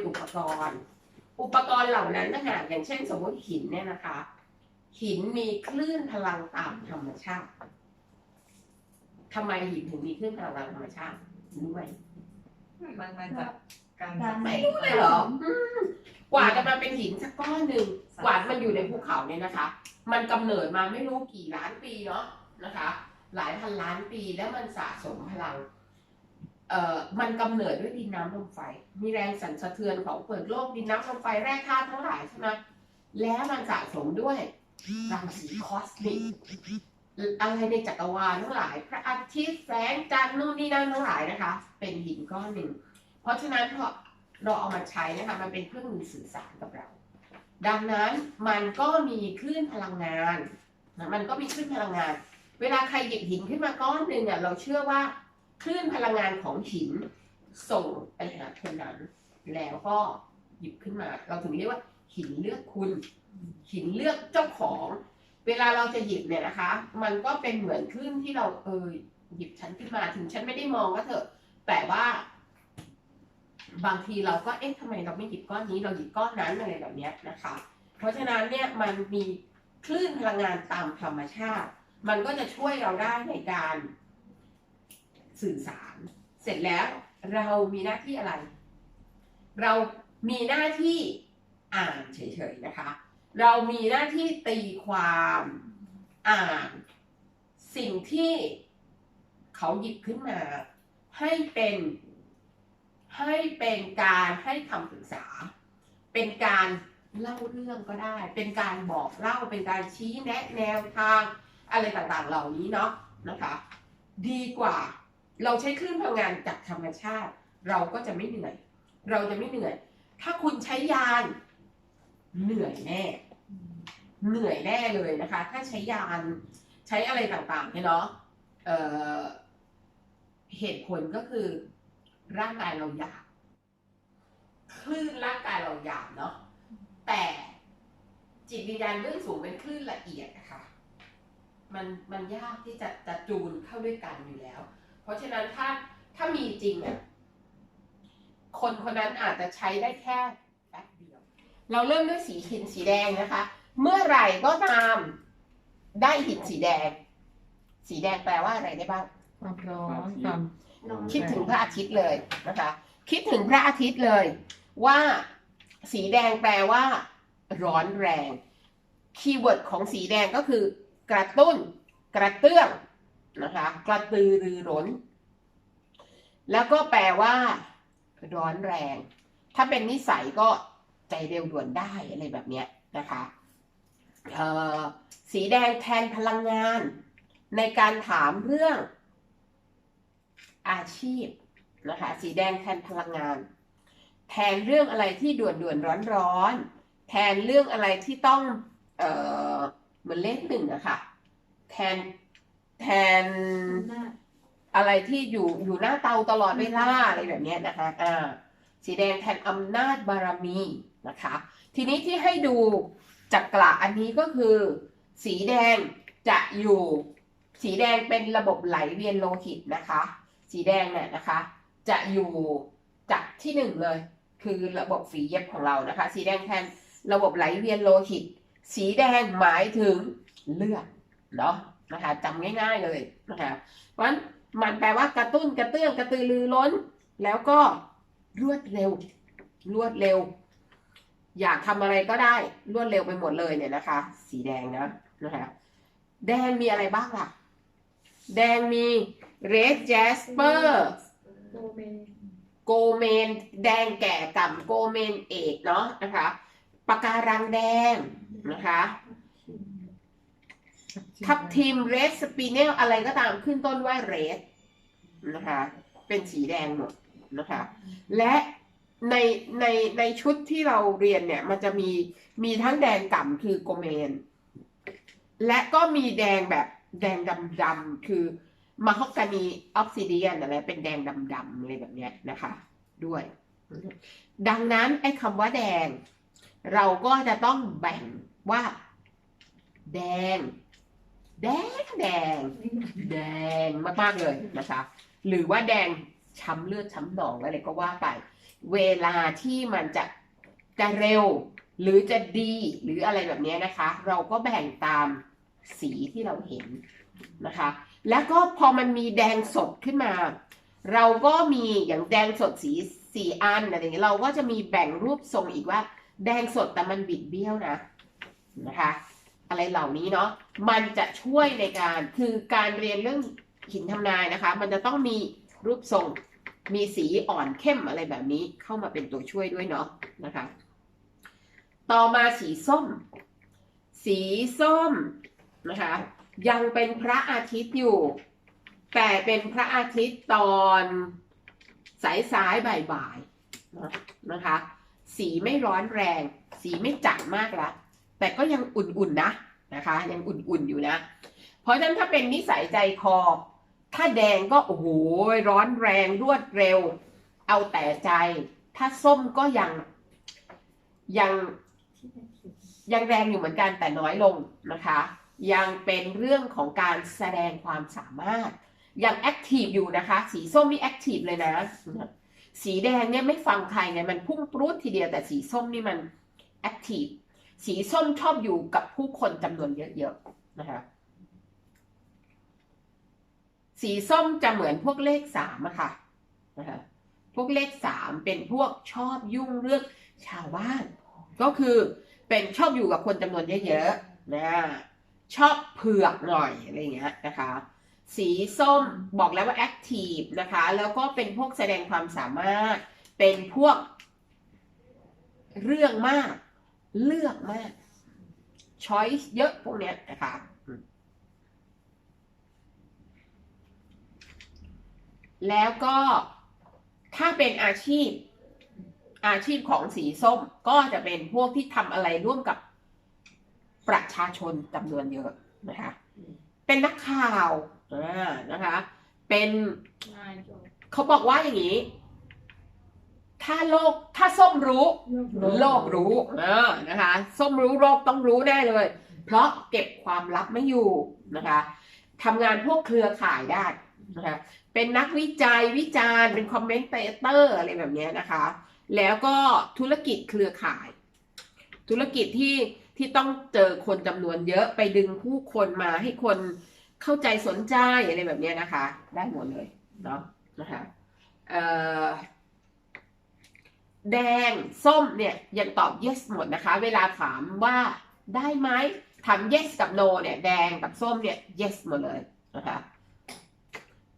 เป็นอุปกรณ์ อุปกรณ์เหล่านั้นต่างหากอย่างเช่น สมมติหินเนี่ยนะคะ หินมีคลื่นพลังตามธรรมชาติทำไมหินถึงมีคลื่นพลังตามธรรมชาติรู้ไหมมันมาจากการการไม่รู้เลยเหรออืมกว่าจะมาเป็นหินสักก้อนหนึ่งกว่ามันอยู่ในภูเขาเนี่ยนะคะ มันกำเนิดมาไม่รู้กี่ล้านปีเนาะนะคะ หลายพันล้านปีแล้วมันสะสมพลังเอ่อ มันกำเนิดด้วยดินน้ำลมไฟ มีแรงสั่นสะเทือนของเปลือกโลกดินน้ำลมไฟแร่ธาตุทั้งหลายใช่ไหมแล้วมันสะสมด้วยรังสีคอสมิกอะไรในจักรวาลทั้งหลาย พระอาทิตย์แสงจันทร์นู่นนี่นั่นทั้งหลายนะคะ เป็นหินก้อนหนึ่ง เพราะฉะนั้นพอเราเอามาใช้นะคะมันเป็นเครื่องมือสื่อสารกับเรา ดังนั้นมันก็มีคลื่นพลังงานนะมันก็มีคลื่นพลังงาน เวลาใครหยิบหินขึ้นมาก้อนหนึ่งอะเราเชื่อว่า คลื่นพลังงานของหินส่งไปหาคนนั้น แล้วก็หยิบขึ้นมา เราถึงเรียกว่าหินเลือกคุณ หินเลือกเจ้าของ เวลาเราจะหยิบเนี่ยนะคะ มันก็เป็นเหมือนคลื่นที่เราเออหยิบฉันขึ้นมาถึงฉันไม่ได้มองก็เถอะ แต่ว่า บางทีเราก็เอ๊ะทำไมเราไม่หยิบก้อนนี้ เราหยิบก้อนนั้นอะไรแบบนี้นะคะ เพราะฉะนั้นเนี่ยมันมีคลื่นพลังงานตามธรรมชาติ มันก็จะช่วยเราได้ในการ สื่อสาร เสร็จแล้วเรามีหน้าที่อะไร เรามีหน้าที่อ่านเฉยๆนะคะ เรามีหน้าที่ตีความอ่านสิ่งที่เขาหยิบขึ้นมา ให้เป็นให้เป็นการให้คำปรึกษา เป็นการเล่าเรื่องก็ได้ เป็นการบอกเล่า เป็นการชี้แนะแนวทาง อะไรต่างๆเหล่านี้เนาะนะคะ ดีกว่า เราใช้คลื่นพลังงานจากธรรมชาติ เราก็จะไม่เหนื่อย เราจะไม่เหนื่อย ถ้าคุณใช้ยาน เหนื่อยแน่ เหนื่อยแน่เลยนะคะ ถ้าใช้ยานใช้อะไรต่างๆเนี่ยเนาะเเหตุผลก็คือ ร่างกายเราหยาบคลื่นร่างกายเราหยาบเนาะแต่จิตวิญญาณเรื่องสูงเป็นคลื่นละเอียดนะคะมันมันยากที่จะจะจูนเข้าด้วยกันอยู่แล้ว เพราะฉะนั้นถ้าถ้ามีจริงอะคนคนนั้นอาจจะใช้ได้แค่แป๊บเดียว เราเริ่มด้วยสีหินสีแดงนะคะ เมื่อไหร่ก็ตามได้หินสีแดง สีแดงแปลว่าอะไรได้บ้าง ความร้อนความคิดถึงพระอาทิตย์เลยนะคะ คิดถึงพระอาทิตย์เลย ว่าสีแดงแปลว่า ร้อนแรง คีย์เวิร์ดของสีแดงก็คือ กระตุ้น กระเตื้อง นะคะ กระตือรือร้น แล้วก็แปลว่า ร้อนแรง ถ้าเป็นนิสัยก็ใจเร็วด่วนได้อะไรแบบเนี้ยนะคะสีแดงแทนพลังงาน ในการถามเรื่อง อาชีพนะคะ สีแดงแทนพลังงาน แทนเรื่องอะไรที่ด่วนด่วนร้อนร้อนแทนเรื่องอะไรที่ต้อง เออเหมือนเลขหนึ่งอะค่ะ แทน แทนอะไรที่อยู่อยู่หน้าเตาตลอดเวลาอะไรแบบเนี้ยนะคะอ่าสีแดงแทนอำนาจบารมีนะคะ ทีนี้ที่ให้ดูจักระอันนี้ก็คือ สีแดงจะอยู่ สีแดงเป็นระบบไหลเวียนโลหิตนะคะ สีแดงเนี่ยนะคะ จะอยู่จากที่หนึ่งเลย คือระบบฝีเย็บของเรานะคะ สีแดงแทนระบบไหลเวียนโลหิต สีแดงหมายถึงเลือดเนาะ นะคะจำง่าย ๆเลยนะคะเพราะฉะนั้นมันแปลว่ากระตุ้นกระเตื้องกระตือรือร้น แล้วก็รวดเร็ว รวดเร็ว อยากทำอะไรก็ได้รวดเร็วไปหมดเลยเนี่ยนะคะ สีแดงนะนะคะแดงมีอะไรบ้างล่ะ แดงมีเรดแจสเปอร์โกเมนโกเมน แดงแก่กับโกเมนเอกเนาะนะคะปากการังแดงนะคะ ทับทิมเรดสปีเนลอะไรก็ตามขึ้นต้นว่าเรดนะคะ เป็นสีแดงหมดนะคะ และในในในชุดที่เราเรียนเนี่ย มันจะมีมีทั้งแดงก่ำคือโกเมน และก็มีแดงแบบแดงดำๆคือมาฮอกกานีออฟซิเดียนอะไรเป็นแดงดำๆอะไรแบบเนี้ยนะคะ ด้วย ดังนั้นไอ้คำว่าแดง เราก็จะต้องแบ่งว่า แดง แดงแดง แดงมากๆเลยนะคะ หรือว่าแดงช้ำเลือดช้ำหนองอะไรก็ว่าไป เวลาที่มันจะจะเร็ว หรือจะดีหรืออะไรแบบนี้นะคะ เราก็แบ่งตามสีที่เราเห็นนะคะ แล้วก็พอมันมีแดงสดขึ้นมา เราก็มีอย่างแดงสดสีสี่อันอะไรอย่างเงี้ยเราก็จะมีแบ่งรูปทรงอีกว่า แดงสดแต่มันบิดเบี้ยวนะนะคะ อะไรเหล่านี้เนาะมันจะช่วยในการคือการเรียนเรื่องหินทำนายนะคะ มันจะต้องมีรูปทรงมีสีอ่อนเข้มอะไรแบบนี้เข้ามาเป็นตัวช่วยด้วยเนาะนะคะ ต่อมาสีส้ม สีส้มนะคะ ยังเป็นพระอาทิตย์อยู่ แต่เป็นพระอาทิตย์ตอนสายสายๆบ่ายๆนะนะคะ สีไม่ร้อนแรง สีไม่จัดมากละ แต่ก็ยังอุ่นๆนะนะคะ ยังอุ่นๆอยู่นะ เพราะฉะนั้นถ้าเป็นนิสัยใจคอ ถ้าแดงก็โอ้โหร้อนแรงรวดเร็ว เอาแต่ใจ ถ้าส้มก็ยังยังยังแรงอยู่เหมือนกันแต่น้อยลงนะคะ ยังเป็นเรื่องของการแสดงความสามารถ ยังแอคทีฟอยู่นะคะ สีส้มนี่แอคทีฟเลยนะ สีแดงเนี่ยไม่ฟังใครไงมันพุ่งปรุดทีเดียวแต่สีส้มนี่มันแอคทีฟ สีส้มชอบอยู่กับผู้คนจำนวนเยอะๆนะคะสีส้มจะเหมือนพวกเลขสามอะค่ะนะคะพวกเลขสามเป็นพวกชอบยุ่งเรื่องชาวบ้าน ก็คือเป็นชอบอยู่กับคนจำนวนเยอะๆนะชอบเผือกหน่อยอะไรเงี้ยนะคะ สีส้มบอกแล้วว่าแอคทีฟนะคะ แล้วก็เป็นพวกแสดงความสามารถ เป็นพวกเรื่องมาก เลือกมากช้อยส์เยอะพวกเนี้ยนะคะอืมแล้วก็ถ้าเป็นอาชีพ อาชีพของสีส้มก็จะเป็นพวกที่ทำอะไรร่วมกับประชาชนจำนวนเยอะนะคะ เป็นนักข่าวอ่านะคะ เป็นเขาบอกว่าอย่างนี้ ถ้าโลกถ้าส้มรู้ โลกรู้เออนะคะส้มรู้โลกต้องรู้แน่เลย เพราะเก็บความลับไม่อยู่นะคะทำงานพวกเครือข่ายได้นะคะเป็นนักวิจัยวิจารณ์เป็นคอมเมนเตเตอร์อะไรแบบเนี้ยนะคะ แล้วก็ธุรกิจเครือข่าย ธุรกิจที่ที่ต้องเจอคนจำนวนเยอะไปดึงผู้คนมาให้คนเข้าใจสนใจอะไรแบบเนี้ยนะคะ ได้หมดเลยเนาะนะคะเอ่อ แดงส้มเนี่ยยังตอบ yes หมดนะคะ เวลาถามว่าได้ไหมถาม yes กับ no เนี่ยแดงกับส้มเนี่ย yes หมดเลยนะคะ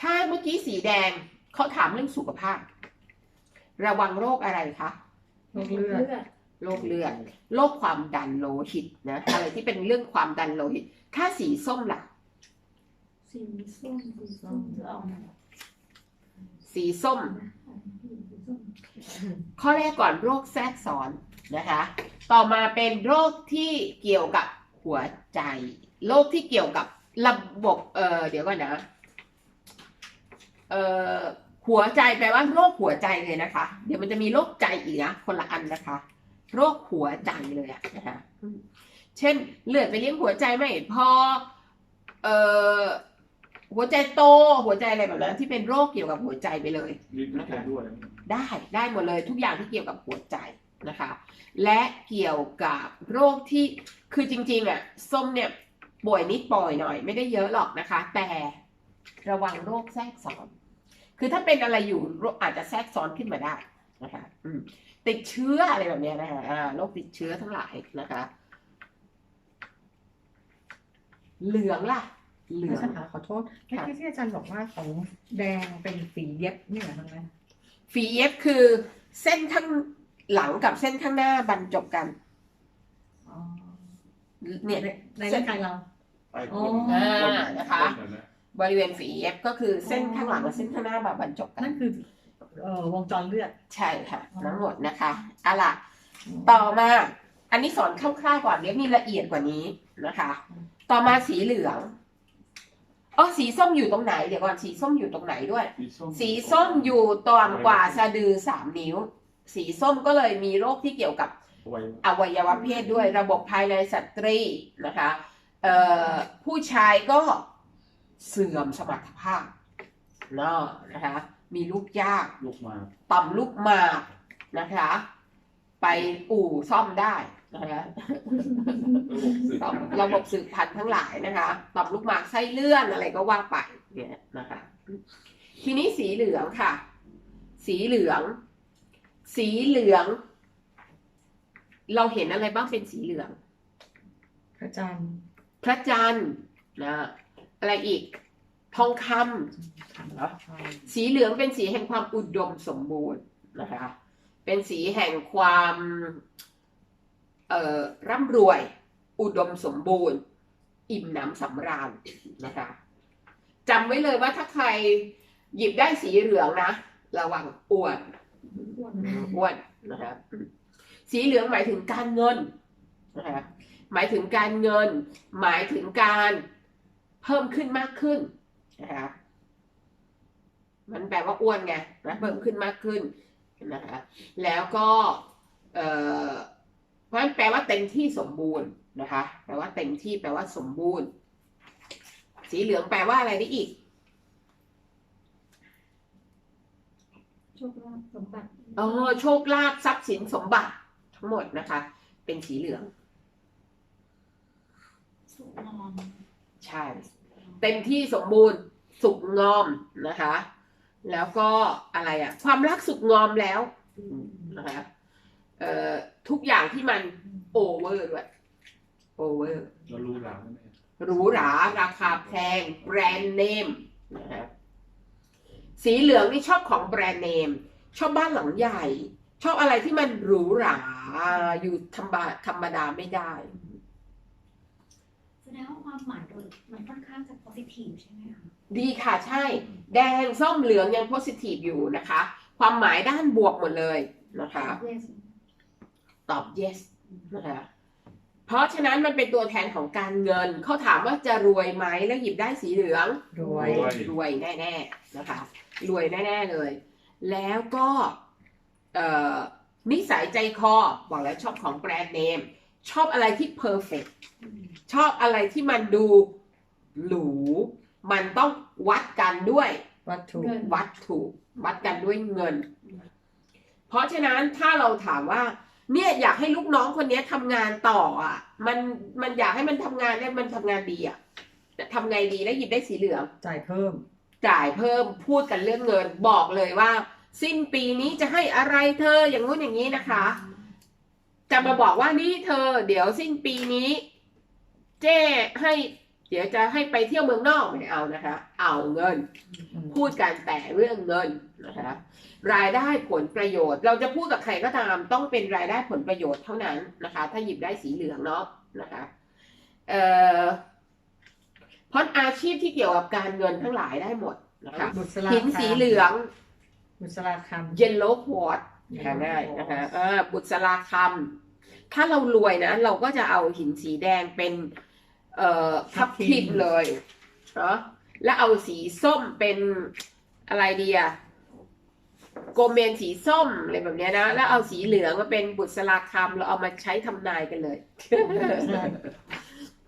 ถ้าเมื่อกี้สีแดงเขาถามเรื่องสุขภาพ ระวังโรคอะไรคะโรคเลือดโรคเลือดโรคความดันโลหิตนะอะไรที่เป็นเรื่องความดันโลหิต ถ้าสีส้มล่ะ สีส้มสีส้มเอาสีส้ม ข้อแรกก่อนโรคแทรกซ้อนนะคะ ต่อมาเป็นโรคที่เกี่ยวกับหัวใจ โรคที่เกี่ยวกับระบบเออเดี๋ยวก่อนนะเออหัวใจแปลว่าโรคหัวใจเลยนะคะ เดี๋ยวมันจะมีโรคใจอีกนะคนละอันนะคะ โรคหัวใจเลยอะนะคะเช่น เลือดไปเลี้ยงหัวใจไม่พอเออหัวใจโตหัวใจอะไรแบบนั้นที่เป็นโรคเกี่ยวกับหัวใจไปเลยลิ้นแกด้วย ได้ได้หมดเลยทุกอย่างที่เกี่ยวกับหัวใจนะคะ และเกี่ยวกับโรคที่คือจริงๆอะส้มเนี่ยป่วยนิดป่วยหน่อย ไม่ได้เยอะหรอกนะคะ แต่ระวังโรคแทรกซ้อน คือถ้าเป็นอะไรอยู่อาจจะแทรกซ้อนขึ้นมาได้นะคะติดเชื้ออะไรแบบนี้นะคะโรคติดเชื้อทั้งหลายนะคะ เหลืองล่ะ เหลืองอาจารย์คะขอโทษเมื่อกี้ที่อาจารย์บอกว่าของแดงเป็นสีเย็บนี่เหรอคะ ฝีเย็บคือเส้นข้างหลังกับเส้นข้างหน้าบรรจบกัน อ๋อเนี่ยในร่างกายเรา ไปอ๋ออ่านะคะบริเวณฝีเย็บก็คือเส้นข้างหลังกับเส้นข้างหน้าแบบบรรจบกัน นั่นคือเอ่อวงจรเลือด ใช่ค่ะทั้งหมดนะคะเอาล่ะต่อมา อันนี้สอนคร่าวๆก่อนเดี๋ยวมีละเอียดกว่านี้นะคะ ต่อมาสีเหลือง อ๋อสีส้มอยู่ตรงไหน เดี๋ยวก่อนสีส้มอยู่ตรงไหนด้วย สีส้มอยู่ต่ำกว่าสะดือสามนิ้ว สีส้มก็เลยมีโรคที่เกี่ยวกับไว้อวัยวะเพศด้วยระบบภายในสตรีนะคะเอ่อผู้ชายก็เสื่อมสมรรถภาพเนาะนะคะมีลูกยากลูกมาต่อมลูกหมากนะคะ ไปอู่ซ่อมได้ นะคะต่อมระบบสืบพันธุ์ทั้งหลายนะคะต่อมลูกหมากไส้เลื่อนอะไรก็ว่าไปเนี่ยนะคะทีนี้สีเหลืองค่ะ สีเหลือง สีเหลือง เราเห็นอะไรบ้างเป็นสีเหลือง พระจันทร์พระจันทร์นะอะไรอีก ทองคำเหรอสีเหลืองเป็นสีแห่งความอุดมสมบูรณ์นะคะ เป็นสีแห่งความเอ่อ ร่ำรวย อุดมสมบูรณ์ อิ่มหนำสำราญนะคะจำไว้เลยว่าถ้าใครหยิบได้สีเหลืองนะ ระวังอ้วนอ้วนนะคะสีเหลืองหมายถึงการเงินนะคะหมายถึงการเงิน หมายถึงการเพิ่มขึ้นมากขึ้นนะคะมันแปลว่าอ้วนไงนะเพิ่มขึ้นมากขึ้นนะคะแล้วก็เอ่อ เพราะฉะนั้นแปลว่าเต็มที่สมบูรณ์นะคะ แปลว่าเต็มที่แปลว่าสมบูรณ์ สีเหลืองแปลว่าอะไรได้อีกโชคลาภสมบัติอ๋อโชคลาภทรัพย์สินสมบัติทั้งหมดนะคะ เป็นสีเหลือง สุขนอนใช่ เต็มที่สมบูรณ์ สุกงอมนะคะ แล้วก็อะไรอะความรักสุกงอมแล้วนะคะ เอ่อทุกอย่างที่มันโอเวอร์ด้วยโอเวอร์เรารู้ราวไหมหรูหราราคาแพงแบรนด์เนมนะครับสีเหลืองนี่ชอบของแบรนด์เนม ชอบบ้านหลังใหญ่ ชอบอะไรที่มันหรูหราอยู่ธรรมดาธรรมดาไม่ได้ แสดงว่าความหมายโดยมันค่อนข้างจะ positive ใช่ไหมคะดีค่ะใช่ แดงส้มเหลืองยังโพสิทีฟอยู่นะคะ ความหมายด้านบวกหมดเลยนะคะ Yes ตอบ yes นะคะเพราะฉะนั้นมันเป็นตัวแทนของการเงิน เขาถามว่าจะรวยไหมแล้วหยิบได้สีเหลือง รวย รวยแน่ๆนะคะ รวยแน่ๆเลย แล้วก็เอ่อนิสัยใจคอ บอกแล้วชอบของแบรนด์เนม ชอบอะไรที่เพอร์เฟกชอบอะไรที่มันดูหรู มันต้องวัดกันด้วยวัตถุเงินวัตถุวัดกันด้วยเงิน เพราะฉะนั้นถ้าเราถามว่า เนี่ยอยากให้ลูกน้องคนนี้ทำงานต่ออะ มันมันอยากให้มันทำงานเนี่ยมันทำงานดีอะแต่ทำไงดีแล้วหยิบได้สีเหลือง จ่ายเพิ่ม จ่ายเพิ่มพูดกันเรื่องเงินบอกเลยว่า สิ้นปีนี้จะให้อะไรเธออย่างงู้นอย่างนี้นะคะ จะมาบอกว่านี่เธอ เดี๋ยวสิ้นปีนี้ เจ้ให้ เดี๋ยวจะให้ไปเที่ยวเมืองนอกไม่เอานะคะ เอาเงิน พูดกันแต่เรื่องเงินนะคะ รายได้ผลประโยชน์ เราจะพูดกับใครก็ตามต้องเป็นรายได้ผลประโยชน์เท่านั้นนะคะ ถ้าหยิบได้สีเหลืองเนาะนะคะเอ่อเพราะอาชีพที่เกี่ยวกับการเงินทั้งหลายได้หมดนะคะบุษราหินสีเหลือง บุษราคเยลโล่ควอตหาง่ายนะคะเออบุษราคำถ้าเรารวยนะ เราก็จะเอาหินสีแดงเป็น เอ่อทับทิมเลยเนาะแล้วเอาสีส้มเป็นอะไรดีอะ โกเมนสีส้มอะไรแบบเนี้ยนะ แล้วเอาสีเหลืองมาเป็นบุษราคำเราเอามาใช้ทำนายกันเลยำใช่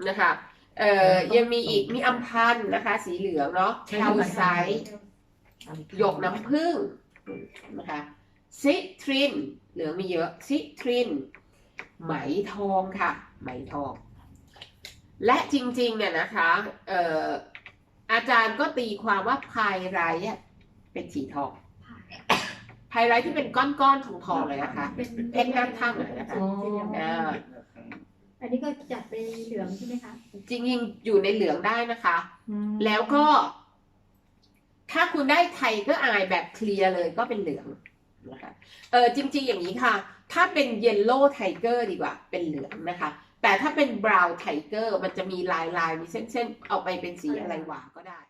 นะคะเอ่อยังมีอีกมีอัมพันธ์นะคะ สีเหลืองเนาะแคลไซต์หยกน้ำผึ้งนะคะซิทริน เหลืองมีเยอะซิทริน ไหมทองค่ะ ไหมทอง และจริงๆเนี่ยนะคะเอ่ออาจารย์ก็ตีความว่าพายไรท์อะเป็นสีทอง พายไรท์ที่เป็นก้อนๆทองๆเลยนะคะเป็นเพชรด้านข้างเลยนะคะอ๋ออ่าอันนี้ก็จัดเป็นเหลืองใช่ไหมคะ จริงๆอยู่ในเหลืองได้นะคะอืมแล้วก็ ถ้าคุณได้ไทเกอร์อายแบบเคลียร์เลยก็เป็นเหลืองนะคะเออจริงๆอย่างนี้ค่ะ ถ้าเป็นเยลโล่ไทเกอร์ดีกว่า เป็นเหลืองนะคะ แต่ถ้าเป็นบราวน์ไทเกอร์มันจะมีลายลายๆมีเส้นๆ เอาไปเป็นสีอะไรหวานก็ได้